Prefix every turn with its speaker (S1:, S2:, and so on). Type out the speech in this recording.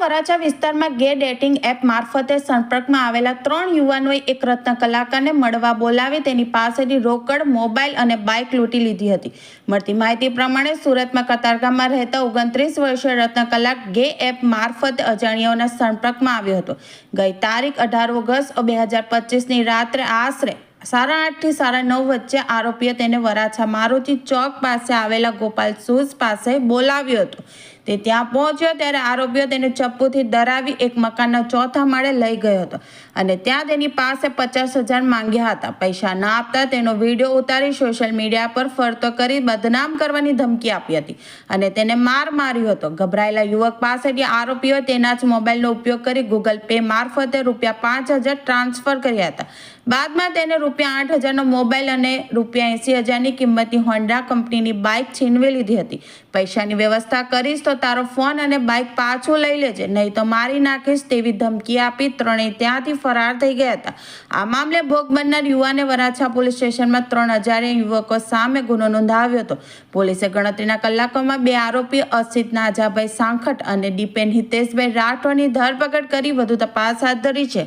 S1: વરાછા વિસ્તારમાં ગે dating app મારફતે સંપર્કમાં આવેલા ત્રણ યુવાનોએ એક રત્ન કલાકારને મળવા બોલાવી તેની પાસેથી રોકડ, મોબાઈલ અને બાઇક લૂંટી લીધી હતી. મળતી માહિતી પ્રમાણે સુરતમાં કતારગામમાં રહેતા ઓગણત્રીસ વર્ષીય રત્ન કલાક ગે એપ મારફતે અજાણ્યાઓના સંપર્કમાં આવ્યો હતો. ગઈ તારીખ અઢાર ઓગસ્ટ બે હજાર પચીસની રાત્રે આશરે સાડા આઠથી સાડા નવ વચ્ચે આરોપીએ તેને વરાછા મારુતિ ચોક પાસે આવેલા ગોપાલ શૂઝ પાસે બોલાવ્યો હતો. તે ત્યાં પહોંચ્યો ત્યારે આરોપીઓ તેને ચપ્પુથી ડરાવી એક મકાનના ચોથા માળે લઈ ગયો હતો. અને ત્યાં તેની પાસે પચાસ હજાર માંગ્યા હતા. પૈસા ના આપતા તેનો વીડિયો ઉતારી સોશિયલ મીડિયા પર ફરતો કરી બદનામ કરવાની ધમકી આપી હતી અને તેને માર માર્યો હતો. ગભરાયેલા યુવક પાસેથી આરોપીઓ તેના જ મોબાઈલનો ઉપયોગ કરી ગૂગલ પે મારફતે રૂપિયા પાંચ હજાર ટ્રાન્સફર કર્યા હતા. બાદમાં તેને રૂપિયા આઠ હજારનો મોબાઈલ અને રૂપિયા એંસી હજારની કિંમતની હોન્ડા કંપનીની બાઇક છીનવી લીધી હતી. પૈસાની વ્યવસ્થા કરીશ તો તારો ફોન અને બાઇક પાછું લઈ લેજે, નહીં તો મારી નાખીશ તેવી ધમકી આપી ત્રણેય ત્યાંથી ફરાર થઈ ગયા હતા. આ મામલે ભોગ બનનાર યુવાને વરાછા પોલીસ સ્ટેશનમાં ત્રણ હજાર યુવકો સામે ગુનો નોંધાવ્યો હતો. પોલીસે ગણતરીના કલાકોમાં બે આરોપી અસિત નાજાભાઈ સાંખટ અને ડીપેન હિતેશભાઈ રાઠવાની ધરપકડ કરી વધુ તપાસ હાથ ધરી છે.